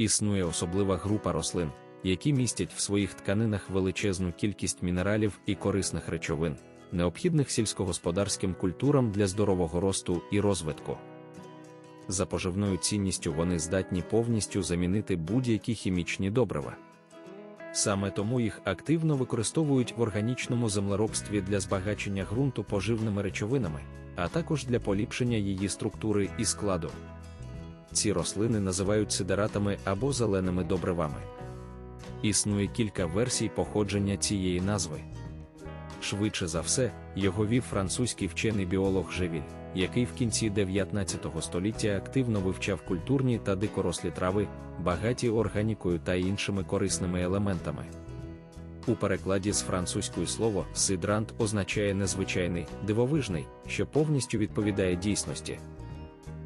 Існує особлива група рослин, які містять в своїх тканинах величезну кількість мінералів і корисних речовин, необхідних сільськогосподарським культурам для здорового росту і розвитку. За поживною цінністю вони здатні повністю замінити будь-які хімічні добрива. Саме тому їх активно використовують в органічному землеробстві для збагачення ґрунту поживними речовинами, а також для поліпшення її структури і складу. Ці рослини називають сидератами або зеленими добривами. Існує кілька версій походження цієї назви. Швидше за все, його вів французький вчений біолог Живіль, який в кінці 19 століття активно вивчав культурні та дикорослі трави, багаті органікою та іншими корисними елементами. У перекладі з французької слово сидрант означає незвичайний, дивовижний, що повністю відповідає дійсності.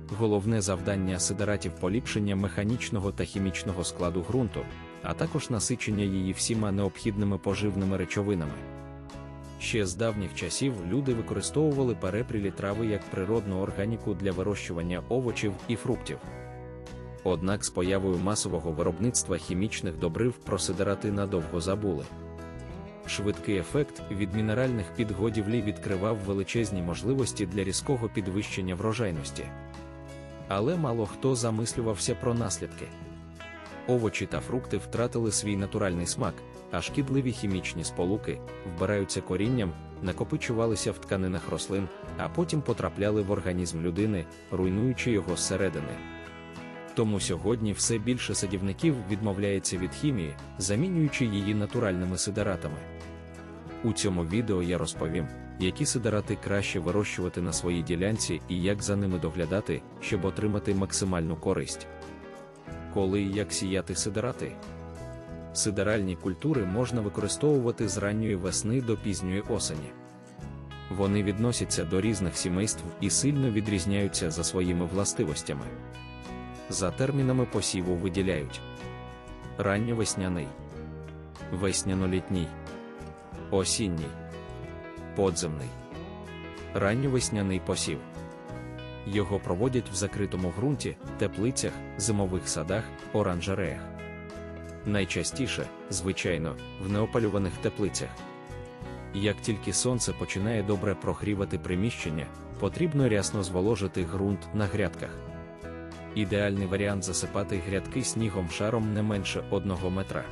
Головне завдання сидератів поліпшення механічного та хімічного складу ґрунту, а також насичення її всіма необхідними поживними речовинами. Ще з давніх часів люди використовували перепрілі трави як природну органіку для вирощування овочів і фруктів. Однак з появою масового виробництва хімічних добрив про сидерати надовго забули. Швидкий ефект від мінеральних підгодівлі відкривав величезні можливості для різкого підвищення врожайності. Але мало хто замислювався про наслідки. Овочі та фрукти втратили свій натуральний смак, а шкідливі хімічні сполуки вбираються корінням, накопичувалися в тканинах рослин, а потім потрапляли в організм людини, руйнуючи його зсередини. Тому сьогодні все більше садівників відмовляється від хімії, замінюючи її натуральними сидератами. У цьому відео я розповім, які сидерати краще вирощувати на своїй ділянці і як за ними доглядати, щоб отримати максимальну користь. Коли і як сіяти сидерати? Сидеральні культури можна використовувати з ранньої весни до пізньої осені. Вони відносяться до різних сімейств і сильно відрізняються за своїми властивостями. За термінами посіву виділяють ранньовесняний, весняно-літній, осінній, подземний, ранньовесняний посів. Його проводять в закритому ґрунті, теплицях, зимових садах, оранжереях. Найчастіше, звичайно, в неопалюваних теплицях. Як тільки сонце починає добре прогрівати приміщення, потрібно рясно зволожити ґрунт на грядках. Ідеальний варіант засипати грядки снігом шаром не менше 1 метра.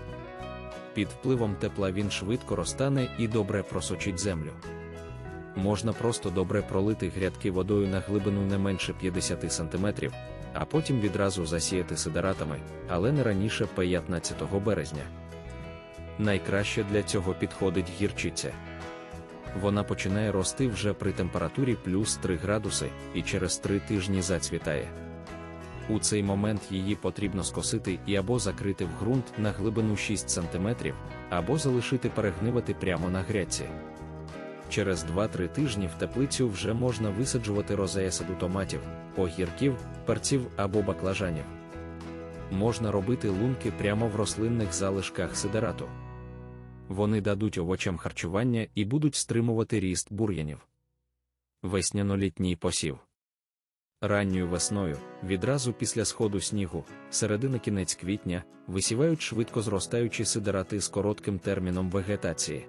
Під впливом тепла він швидко розтане і добре просочить землю. Можна просто добре пролити грядки водою на глибину не менше 50 см, а потім відразу засіяти сидератами, але не раніше 15 березня. Найкраще для цього підходить гірчиця. Вона починає рости вже при температурі плюс 3 градуси і через 3 тижні зацвітає. У цей момент її потрібно скосити і або закрити в ґрунт на глибину 6 см, або залишити перегнивати прямо на грядці. Через 2-3 тижні в теплицю вже можна висаджувати розея саду томатів, огірків, перців або баклажанів. Можна робити лунки прямо в рослинних залишках сидерату. Вони дадуть овочам харчування і будуть стримувати ріст бур'янів. Весняно-літній посів. Ранньою весною, відразу після сходу снігу, середина кінець квітня, висівають швидко зростаючі сидерати з коротким терміном вегетації.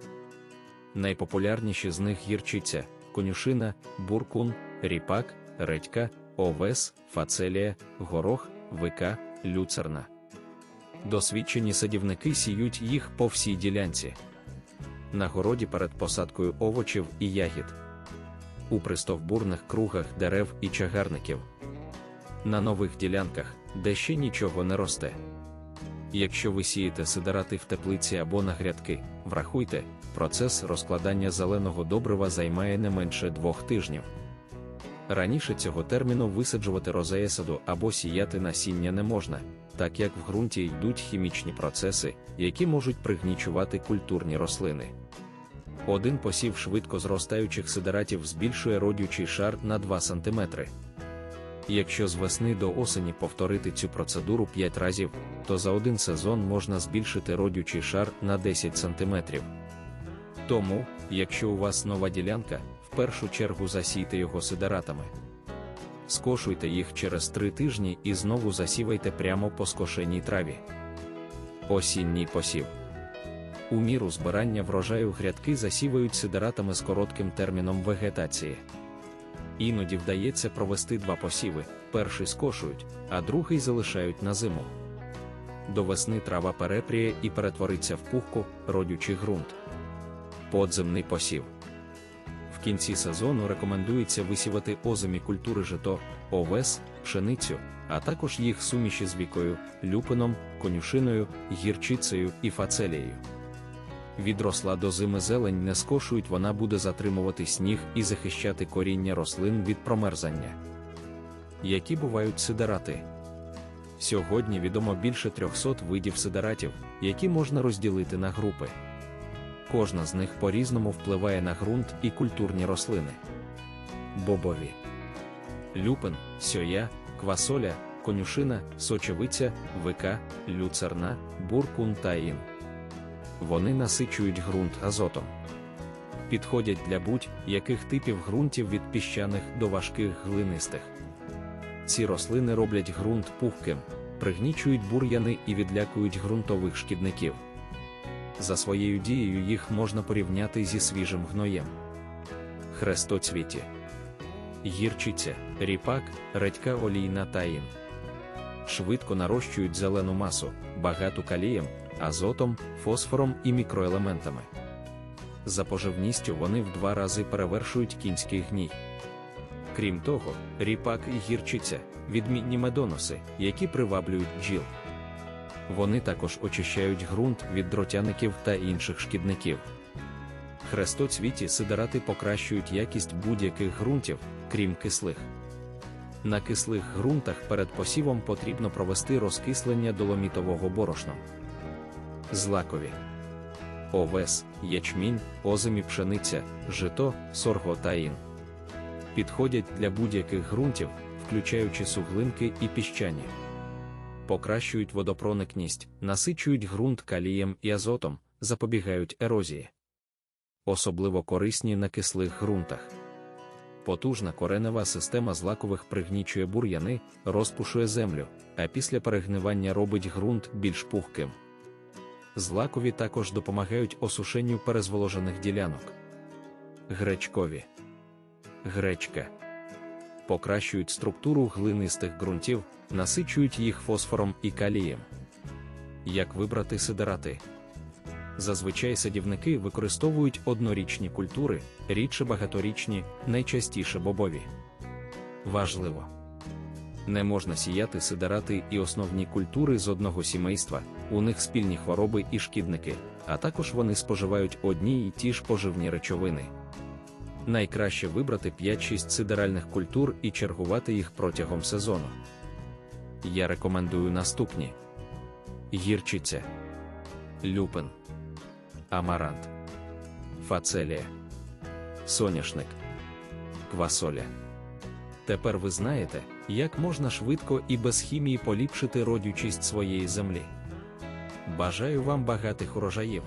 Найпопулярніші з них гірчиця, конюшина, буркун, ріпак, редька, овес, фацелія, горох, вика, люцерна. Досвідчені садівники сіють їх по всій ділянці. На городі перед посадкою овочів і ягід, у пристовбурних кругах дерев і чагарників, на нових ділянках, де ще нічого не росте. Якщо ви сієте сидерати в теплиці або на грядки, врахуйте, процес розкладання зеленого добрива займає не менше двох тижнів. Раніше цього терміну висаджувати розея саду або сіяти насіння не можна, так як в ґрунті йдуть хімічні процеси, які можуть пригнічувати культурні рослини. Один посів швидко зростаючих сидератів збільшує родючий шар на 2 см. Якщо з весни до осені повторити цю процедуру 5 разів, то за один сезон можна збільшити родючий шар на 10 см. Тому, якщо у вас нова ділянка, в першу чергу засійте його сидератами. скошуйте їх через три тижні і знову засівайте прямо по скошеній траві. Осінній посів. У міру збирання врожаю грядки засівають сидератами з коротким терміном вегетації. Іноді вдається провести два посіви: перший скошують, а другий залишають на зиму. До весни трава перепріє і перетвориться в пухку, родючий ґрунт. Подземний посів. В кінці сезону рекомендується висівати озимі культури жито, овес, пшеницю, а також їх суміші з вікою, люпином, конюшиною, гірчицею і фацелією. Відросла до зими зелень не скошують, вона буде затримувати сніг і захищати коріння рослин від промерзання. Які бувають сидерати? Сьогодні відомо більше 300 видів сидератів, які можна розділити на групи. Кожна з них по-різному впливає на ґрунт і культурні рослини. Бобові, люпин, сьоя, квасоля, конюшина, сочевиця, вика, люцерна, буркун та ін. Вони насичують ґрунт азотом. Підходять для будь-яких типів ґрунтів від піщаних до важких глинистих. Ці рослини роблять ґрунт пухким, пригнічують бур'яни і відлякують ґрунтових шкідників. За своєю дією їх можна порівняти зі свіжим гноєм. Хрестоцвіті, гірчиця, ріпак, редька олійна та ін. Швидко нарощують зелену масу, багату калієм, азотом, фосфором і мікроелементами. За поживністю вони в два рази перевершують кінський гній. Крім того, ріпак і гірчиця відмінні медоноси, які приваблюють бджіл. Вони також очищають ґрунт від дротяників та інших шкідників. Хрестоцвіті сидерати покращують якість будь-яких ґрунтів, крім кислих. На кислих ґрунтах перед посівом потрібно провести розкислення доломітового борошна. Злакові овес, ячмінь, озимі пшениця, жито, сорго та ін. Підходять для будь-яких ґрунтів, включаючи суглинки і піщані. Покращують водопроникність, насичують ґрунт калієм і азотом, запобігають ерозії. Особливо корисні на кислих ґрунтах. Потужна коренева система злакових пригнічує бур'яни, розпушує землю, а після перегнивання робить ґрунт більш пухким. Злакові також допомагають осушенню перезволожених ділянок. Гречкові гречка покращують структуру глинистих ґрунтів, насичують їх фосфором і калієм. Як вибрати сидерати? Зазвичай садівники використовують однорічні культури, рідше багаторічні, найчастіше бобові. Важливо. Не можна сіяти сидерати і основні культури з одного сімейства, у них спільні хвороби і шкідники, а також вони споживають одні й ті ж поживні речовини. Найкраще вибрати 5-6 сидеральних культур і чергувати їх протягом сезону. Я рекомендую наступні: гірчиця, люпин, амарант, фацелія, соняшник, квасоля. Тепер ви знаєте, як можна швидко і без хімії поліпшити родючість своєї землі. Бажаю вам багатих урожаїв!